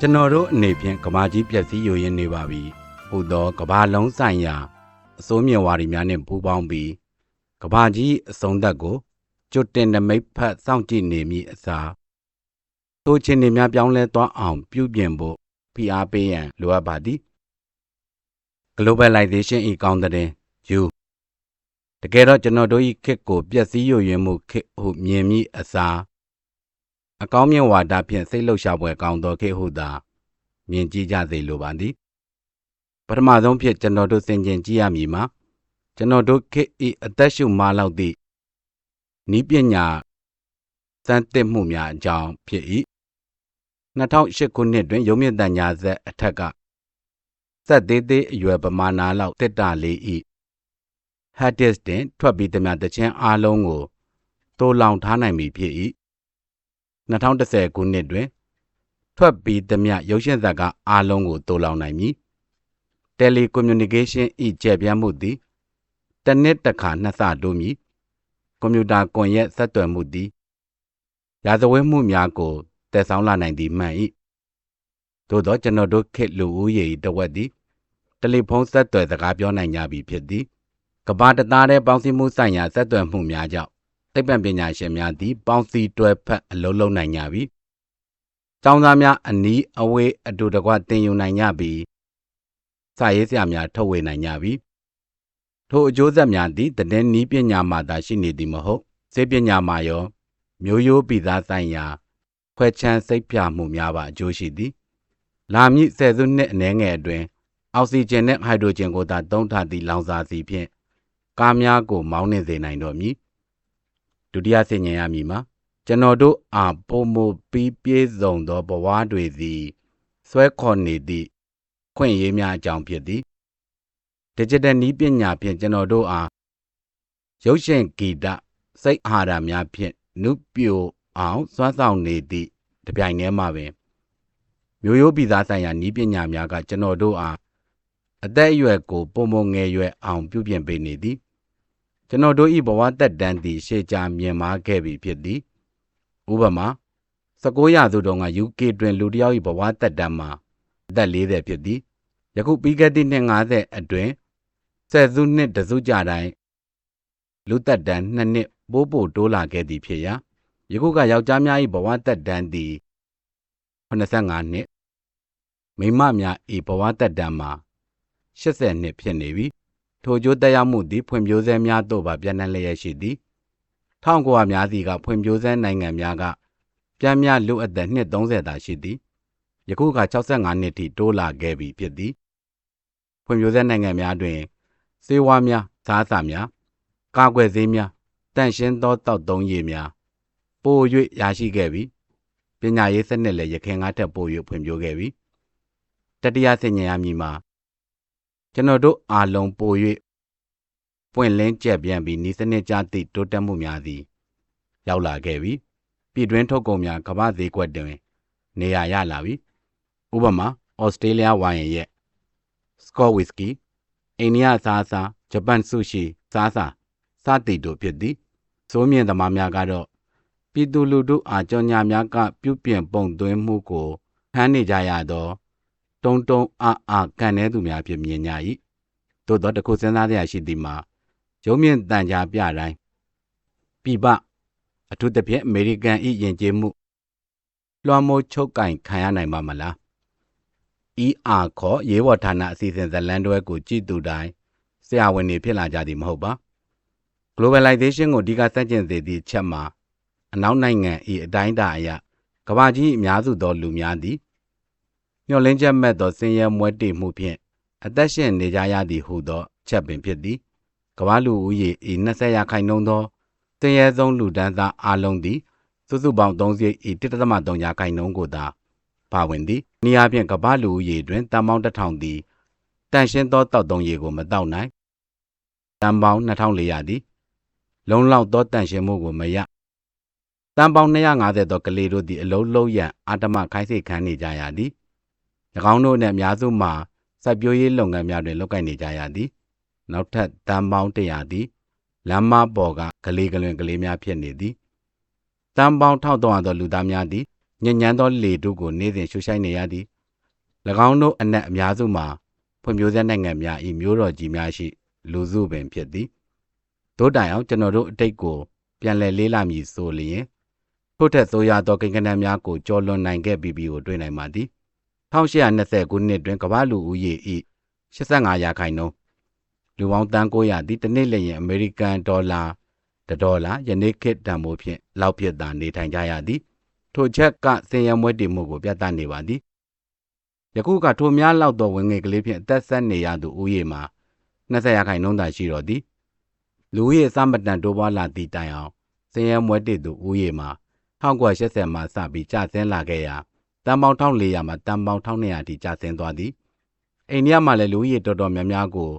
ကျွန်တော်တို့အနေဖြင့်ကဘာကြီးပြက်စီးယိုရင်းနေပါပြီဟူသောကဘာလုံးဆိုင်ရာအစိုးမြဝါဒီများနှင့်ပူးပေါင်းပြီးကဘာကြီးအစုံသက်ကိုကျွတ်တင်နမိတ်ဖတ်စောင့်ကြည့်နေမည်အစားတိုးချင်းနေများပြောင်းလဲသွားအောင်ပြုပြင်ဖို့ဖိအားပေးရန်လိုအပ်ပါသည် globalization ဤကောင်းတဲ့ယူတကယ်တော့ကျွန်တော်တို့ဤခေတ်ကိုပျက်စီးယိုယွင်းမှုခေတ်ဟုမြင်မိအစား အကောင်းမြင်ဝါဒဖြင့်စိတ်လှုပ်ရှားပွဲကောင်းသောခေတ်ဟုသာမြင်ကြည့်ကြစေလိုပါသည်ပထမဆုံးဖြစ်ကျွန်တော်တို့စင်ကျင်ကြည့်ရမည်မှာကျွန်တော်တို့ခေတ်ဤအသက်ရှုမလောက်သည့်ဤပညာစမ်းသစ်မှုများအကြောင်းဖြစ်၏2008ခုနှစ်တွင်ရုံမြင့်တန်ညာဆက်အထက်ကစက်သေးသေးအရွယ်ပမာဏလောက်တစ်တလေး၏ဟတ်ဒစ်တင်ထွက်ပြီးသမျှတခြင်းအားလုံးကိုတိုးလောင်ထားနိုင်ပြီဖြစ်၏ 2010ခုနှစ်တွင် ထွက်ပြီးသမျှရုပ်ရှင်ဇာတ်ကားအားလုံးကိုတိုးလောင်နိုင်မည်တယ်လီကွန်မြူနီကေးရှင်းဤကျယ်ပြန့်မှုသည် တစ်နှစ်တစ်ခါ နှစ်ဆတိုးမည် ကွန်ပျူတာကွန်ရက်ဆက်သွယ်မှုသည် ရာဇဝတ်မှုများကိုတည်ဆောင်းလာနိုင်သည်မှန်၏သို့သောကျွန်တော်တို့ခေတ်လူဦးရေ၏တဝက်သည် တယ်လီဖုန်းဆက်သွယ် စကားပြောနိုင်ကြပြီဖြစ်သည် ကမ္ဘာတသားတဲ့ပေါင်းစည်းမှုဆိုင်ရာ ဆက်သွယ်မှုများကြောင့် သိပ္ပံပညာရှင်များသည် ပေါင်းစည်းတွဲဖက်အလုံးလုံးနိုင်ကြပြီ။ကျောင်းသားများအနီးအဝေးအတူတကွတင်ယူနိုင်ကြပြီးစာရေးဆရာများထုတ်ဝေနိုင်ကြပြီ။ထိုအကျိုးဆက်များသည်တည်နည်းပညာမှသာရှိနေသည်မဟုတ်စေပညာမှရော မျိုးရိုးပြည်သားဆိုင်ရာခွဲချမ်းစိတ်ပြမှုများပါအကျိုးရှိသည်။လာမည့်ဆယ်စုနှစ်အနည်းငယ်အတွင်းအောက်ဆီဂျင်နှင့်ဟိုက်ဒရိုဂျင်ကိုသာသုံးထားသည့်လောင်စာဆီဖြင့်ကားများကိုမောင်းနှင်စေနိုင်တော်မည် ဒုတိယဆင်ញင်ရမည်မှာကျွန်တော်တို့အားပုံမပြီးပြည့်စုံသောဘဝတွေသည်ဆွဲခေါ်နေသည့်ခွင့်ရေးများအကြောင်းဖြစ်သည် digital နည်းပညာဖြင့်ကျွန်တော်တို့အားရုပ်ရှင်ဂီတစိတ်အာဟာရများဖြင့်နုပြိုအောင်စွမ်းဆောင်နေသည့်တပြိုင်တည်းမှာပင်မျိုးရိုးပြည်သားဆိုင်ရာနည်းပညာများကကျွန်တော်တို့အားအသက်အရွယ်ကိုပုံပုံငယ်ရွယ်အောင်ပြုပြင်ပေးနေသည် ကျွန်တော်တို့ဤဘဝတက်တန်းသည်ရှေးကြာမြင်မာခဲ့ပြီဖြစ်သည်ဥပမာ19ရာစုတုန်းက UK တွင်လူတစ်ယောက်၏ဘဝတက်တန်းမှာအသက်40ဖြစ်သည်ယခုပြီးခဲ့သည့်နှစ်50အတွင်းဆယ်စုနှစ်တစုကြတိုင်းလူတက်တန်း2နှစ်ပိုးပို့တိုးလာခဲ့သည်ဖြစ်ရာယခုကယောက်ျားများ၏ဘဝတက်တန်းသည်85နှစ်မိန်းမများ၏ဘဝတက်တန်းမှာ80နှစ်ဖြစ်နေပြီ ထိုကျိုးတက်ရောက်မှုသည်ဖွံ့ဖြိုးဆဲများသို့ပါပြန့်နှံ့လျက်ရှိသည်1900များစီကဖွံ့ဖြိုးဆဲနိုင်ငံများကပြန်များလူအသက်နှစ်30သာရှိသည်ယခုက65နှစ်ထိတိုးလာခဲ့ပြီဖြစ်သည်ဖွံ့ဖြိုးဆဲနိုင်ငံများတွင်စေဝါများစားစာများကာကွယ်ဆေးများတန့်ရှင်းသောတောက်သုံးရည်များပို၍ရရှိခဲ့ပြီပညာရေးစနစ်လည်းရခင်ကထက်ပို၍ဖွံ့ဖြိုးခဲ့ပြီတတိယဆင်ញင်ရမည်မှာ ကျွန်တော်တို့အားလုံးပို၍ပွင့်လင်းကျက်ပြန့်ပြီးဤစနစ်ကြသည့်တိုးတက်မှုများသည် ရောက်လာခဲ့ပြီပြည်တွင်းထုတ်ကုန်များကမ္ဘာဈေးကွက်တွင် နေရာရလာပြီဥပမာဩစတြေးလျဝိုင်ရဲ့ Scotch whisky အိန္ဒိယစားစားဂျပန်ဆူရှီစားစားစသည်တို့ဖြစ်သည်စိုးမြင့်သမားများကတော့ပြည်သူလူထုအားကြောညာများကပြုပြင်ပုံသွင်းမှုကိုဖမ်းနေကြရသော တုံတုံအာအာကန်နေသူများဖြစ်မြင်ကြ၏သို့သောတခုစဉ်းစားရရှိသည်မှာရုံးမြင့်တန်ကြားပြတိုင်းပြပအထူးသဖြင့်အမေရိကန်၏ယဉ်ကျေးမှုလွှမ်းမိုးချုပ်ကင်ခံရနိုင်ပါမလား ER ခေါ်ရေးဝဌာနအစီအစဉ်ဇလန်တွဲကိုကြည်သူတိုင်းဆရာဝန်တွေဖြစ်လာကြသည်မဟုတ်ပါ globalization ကိုအဓိကစန့်ကျင်စေသည့်ချက်မှာအနောက်နိုင်ငံ၏အတိုင်းအတာအရကမ္ဘာကြီးအများစုသောလူများသည် မျှော်လင့်ချက်မဲ့သောဆင်းရဲမွဲတေမှုဖြင့်အသက်ရှင်နေကြရသည်ဟုသောချက်ပင်ဖြစ်သည်ကမ္ဘာလူဦးရေ၏20ရာခိုင်နှုန်းသောဆင်းရဲဆုံးလူဒန်းစားအလုံးသည်စုစုပေါင်း30၏1.3ရာခိုင်နှုန်းကိုသာပါဝင်သည်။နေရာဖြင့်ကမ္ဘာလူဦးရေတွင်တန်ပေါင်း1000သည်တန်ရှင်းသောတောက်သုံးရေကိုမတောက်နိုင်။တန်ပေါင်း2400သည်လုံလောက်သောတန်ရှင်းမှုကိုမရ။တန်ပေါင်း250သောကလေးတို့သည်အလုံးလုံးရန်အာတမခိုင်းစေခံနေကြရသည်။၎ င်းတို့နှင့်အများစုမှာစိုက်ပျိုးရေးလုပ်ငန်းများတွင်လုပ်ကိုင်နေကြရသည်။နောက်ထပ်တန်ပေါင်း100သည်လမ်းမပေါ်ကကလေးကလွင်ကလေးများဖြစ်နေသည်။တန်ပေါင်း1300သောလူသားများသည်ညဉ့်ညမ်းသောလေတို့ကိုနေ့စဉ်ရှုရှိုက်နေရသည်၎င်းတို့အနက်အများစုမှာဖွံ့ဖြိုးဆဲနိုင်ငံများ၏မျိုးတော်ကြီးများရှိလူစုပင်ဖြစ်သည်တို့တိုင်အောင်ကျွန်တော်တို့အတိတ်ကိုပြန်လည်လေးလာမည်ဆိုလျင်ထို့ထက်ဆိုးရသောကိန်းဂဏန်းများကိုကျော်လွန်နိုင်ခဲ့ပြီးပြီကိုတွေ့နိုင်ပါသည် 1820ခုနှစ်တွင်ကမ္ဘာလူဦးရေ၏85ရာခိုင်နှုန်းလူပေါင်းတန်း900သည်တစ်နှစ်လျင်အမေရိကန်ဒေါ်လာ1ဒေါ်လာယနေ့ခေတ်တန်ဖိုးဖြင့်လောက်ဖြစ်သာနေထိုင်ကြရသည်ထိုချက်ကစင်ရမွဲတည်မှုကိုပြသနေပါသည်ယခုကထိုများလောက်သောဝင်ငွေကလေးဖြင့်အသက်ဆက်နေရသူဦးရေမှာ20ရာခိုင်နှုန်းသာရှိတော်သည်လူဦးရေစမတန်တိုးပွားလာသည့်တိုင်အောင်စင်ရမွဲတည်သူဦးရေမှာ1980မှစပြီးကျဆင်းလာခဲ့ရာ တန်ပေါင်း1400မှတန်ပေါင်း1200အထိကျဆင်းသွားသည်အိန္ဒိယမှာလည်းလူဦးရေတော်တော်များများကို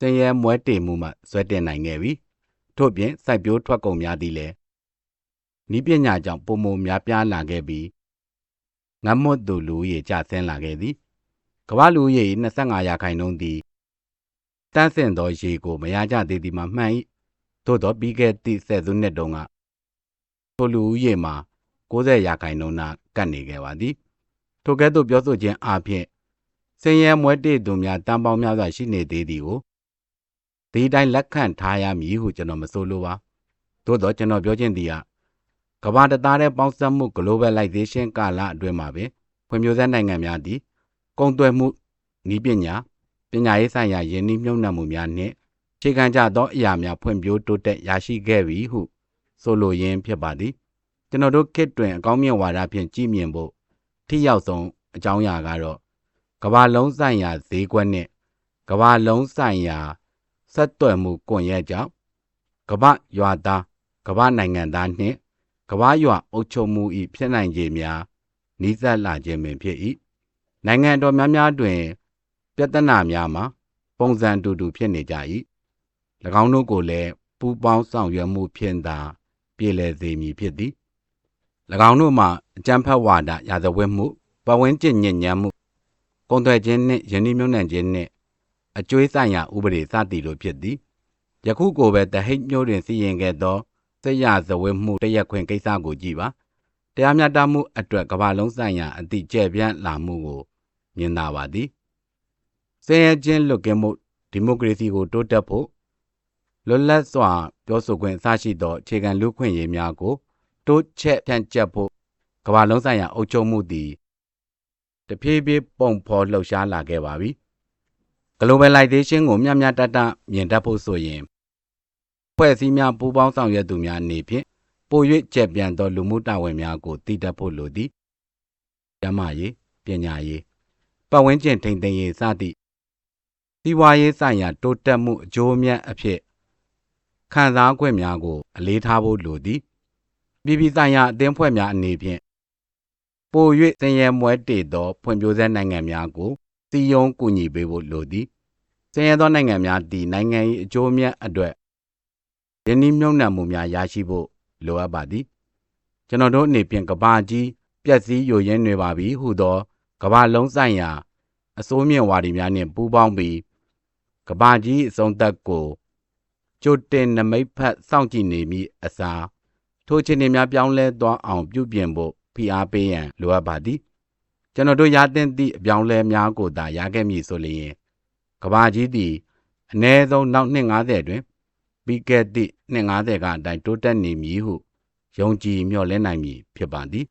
စင်ရဲမွဲတေမှုမှဆွဲတင်နိုင်ခဲ့ပြီထို့ပြင်စိုက်ပျိုးထွက်ကုန်များသည်လည်းဤပညာကြောင့်ပုံမများပြားလာခဲ့ပြီးငတ်မွတ်သူလူဦးရေကျဆင်းလာခဲ့သည်ကမ္ဘာလူဦးရေ25ရာခိုင်နှုန်းသည်တန်းစင်သောရေကိုမရကြသေးသည်မှာမှန်၏သို့သောပြီးခဲ့သည့်ဆယ်စုနှစ်တုန်းကထိုလူဦးရေမှာ90ရာခိုင်နှုန်းသာကတ်နေခဲ့ပါသည် ထိုကဲ့သို့ပြောဆိုခြင်းအပြင်စင်ရဲမွဲတေသူများတန်ပေါင်းများစွာရှိနေသေးသည်ကိုဒီတိုင်းလက်ခံထားရမည်ဟုကျွန်တော်မဆိုလိုပါသို့တော့ကျွန်တော်ပြောခြင်းသည်ကကမ္ဘာတသားတဲ့ပေါင်းစပ်မှု globalization ကာလအတွင်းမှာပင်ဖွံ့ဖြိုးဆဲနိုင်ငံများသည်ကုန်သွယ်မှုဤပညာပညာရေးဆိုင်ရာယင်းနှိမ့်မြုံနှံမှုများနှင့်ခြေခံကြသောအရာများဖွံ့ဖြိုးတိုးတက်ရရှိခဲ့ပြီဟု ဆိုလိုရင်းဖြစ်ပါသည်ကျွန်တော်တို့ခေတ်တွင်အကောင်းမြင်ဝါဒဖြင့်ကြည်မြင်ဖို့ ထိရောက်ဆုံးအကြောင်းအရာကတော့ကဘာလုံးဆိုင်ရာဈေးကွက်နဲ့ကဘာလုံးဆိုင်ရာဆက်သွယ်မှုကွန်ရက်ကြောင့်ကဘာရွာသားကဘာနိုင်ငံသားနှင့်ကဘာရွာအုပ်ချုပ်မှု၏ဖြစ်နိုင်ခြေများနှိစက်လာခြင်းပင်ဖြစ်၏နိုင်ငံတော်များများတွင် ပြဿနာများမှာ ပုံစံတူတူဖြစ်နေကြ၏၎င်းတို့ကိုလည်းပူပေါင်းဆောင်ရွက်မှုဖြင့်သာ ပြည်လည်စေမည်ဖြစ်သည်၎ င်းတို့မှာအကြမ်းဖက်ဝါဒရာဇဝတ်မှုပဝန်းကျင်ညဉ့်ညမ်းမှုကုန်သွယ်ခြင်းနှင့်ယင်းနှိမ့်နှံခြင်းနှင့်အကျွေးဆိုင်ရာဥပဒေစသည်တို့ဖြစ်သည်ယခုကိုပဲတဟိတ်မျိုးတွင်စီရင်ခဲ့သောသရဇဝတ်မှုတရက်ခွင်ကိစ္စကိုကြည့်ပါတရားမျှတမှုအတွက်ကမ္ဘာလုံးဆိုင်ရာအသည့်ကျယ်ပြန့်လာမှုကိုမြင်သာပါသည်စင်ရချင်းလွတ်ကင်းမှုဒီမိုကရေစီကိုတိုးတက်ဖို့လွတ်လပ်စွာပြောဆိုခွင့်အစရှိသောအခြေခံလူ့ခွင့်ရေးများကို တိုးချက်ဖြန့်ကျက်ဖို့ကမ္ဘာလုံးဆိုင်ရာအုပ်ချုပ်မှုသည်တဖြည်းဖြည်းပုံဖော်လှုပ်ရှားလာခဲ့ပါပြီ။ globalization ကိုမျှမျှတတမြင်တတ်ဖို့ဆိုရင်ဖွဲ့စည်းများပူးပေါင်းဆောင်ရွက်သူများအနေဖြင့်ပို၍ကျက်ပြန့်သောလူမှုတာဝန်များကိုတည်တတ်ဖို့လိုသည်။ကျန်းမာရေးပညာရေးပတ်ဝန်းကျင်ထိန်းသိမ်းရေးစသည့်စီးပွားရေးဆိုင်ရာတိုးတက်မှုအကျိုးအမြတ်အဖြစ်ခံစား권များကို အလေးထားဖို့လိုသည်။ ပြည်ပြည်ဆိုင်ရာအသင်းဖွဲ့များအနေဖြင့်ပို၍စင်ရဲမွဲတေသောဖွံ့ဖြိုးဆဲနိုင်ငံများကိုစီယုံကူညီပေးဖို့လိုသည်စင်ရဲသောနိုင်ငံများသည်နိုင်ငံ၏အကျိုးအမြတ်အတွက်ယင်းနှမြုံနှံမှုများရရှိဖို့လိုအပ်ပါသည်ကျွန်တော်တို့အနေဖြင့်ကဘာကြီးပျက်စီးယိုယွင်းနေပါပြီဟုသောကဘာလုံးဆိုင်ရာအစိုးမြင့်ဝါဒီများနှင့်ပူးပေါင်းပြီးကဘာကြီးအစုံသက်ကိုကြိုတင်နမိတ်ဖက်စောင့်ကြည့်နေမိအစား ထိုအခြေအနေများပြောင်းလဲသွားအောင်ပြုပြင်ဖို့ဖိအားပေးရန်လိုအပ်ပါသည်ကျွန်တော်တို့ရသင့်သည့်အပြောင်းလဲများကိုသာရခဲ့မည်ဆိုလျင်ကဘာကြီးသည်အ ਨੇ ဆုံးနောက်နှစ်90တွင်ပြီးခဲ့သည့်နှစ်90ကအတိုင်းတိုးတက်နေမည်ဟုယုံကြည်မျှော်လင့်နိုင်မည်ဖြစ်ပါသည်